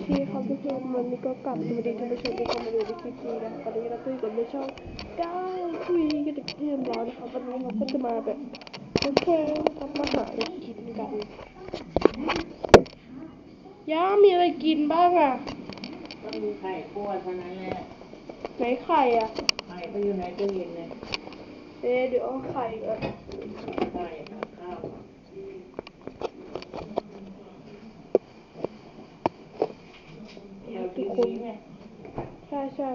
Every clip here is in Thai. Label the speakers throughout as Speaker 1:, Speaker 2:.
Speaker 1: เคครับทุกคนวันนี้ก็กลับสวัสดีท่านผู้ชมที่เข้ามาดูในคลิปนี้นะตอนนี้เราตื่นกันในช่องก้าวคุยกันอีกที่เรียบร้อยนะครับวันนี้เราก็จะมาแบบโอเคนะครับมาหาอะไรกินกันย่ามีอะไรกินบ้างอะ
Speaker 2: ก็มีไข่คั่วเท่านั้นแหละ
Speaker 1: ไหนไข่อะ
Speaker 2: ไข่ก็อยู่ในตู้เย็นเลย
Speaker 1: เอ๊ะเดี๋ยวเอาไข่ก่อน
Speaker 2: ไข่กับข้าวเดี๋ยวกินนี้ไง
Speaker 1: ใช่ใช่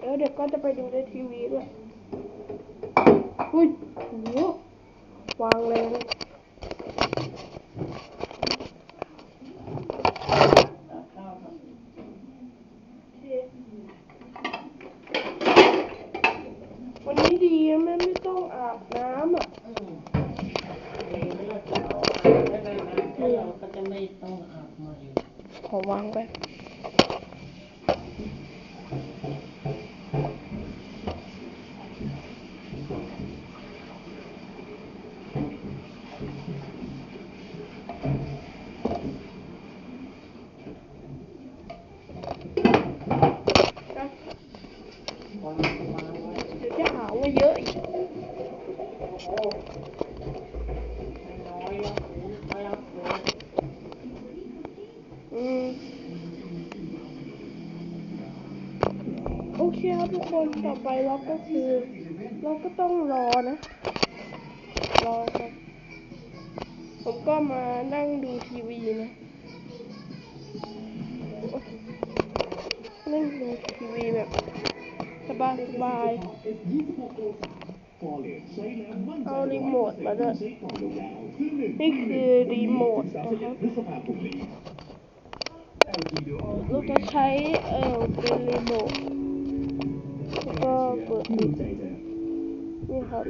Speaker 1: แล้วเดี๋ยวก็จะไปดูในทีวีด้วยอุ้ยโหวางแรง
Speaker 2: กับข้าวครับ
Speaker 1: วันนี้ดีนะแม่ไม่ต้องอาบน้ำอะ
Speaker 2: อืมเดี๋ยวเโอเค
Speaker 1: ครับทุกคนต่อไปเราก็คือ เราก็ต้องรอนะ รอครับ ผมก็มานั่งดูทีวีนะนั่งดูทีวีแบบสบายสบาย เอารีโมทมาด้วยนี่คือรีโมทนะครับเราจะใช้เออเป็นรีโมทแล้วก็เปิดปิดนี่ครับ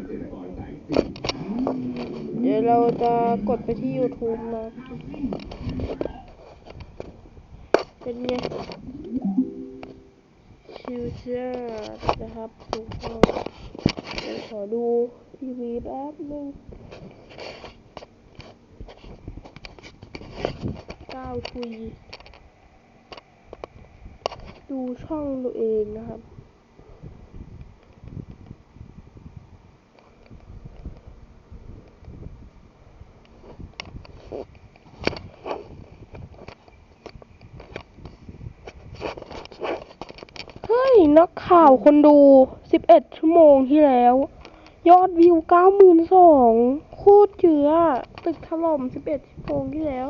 Speaker 1: เดี๋ยวเราจะกดไปที่ YouTube นะเป็นไงชิวจ้านะครับทุกคนเดี๋ยว ขอดูทีวีแป๊บนึงก้าวคุย ดูช่องตัวเองนะครับ นักข่าวคนดู 11 ชั่วโมงที่แล้ว ยอดวิว 92,000โคตรเยอะอตึกถล่ม 11 ชั่วโมงที่แล้ว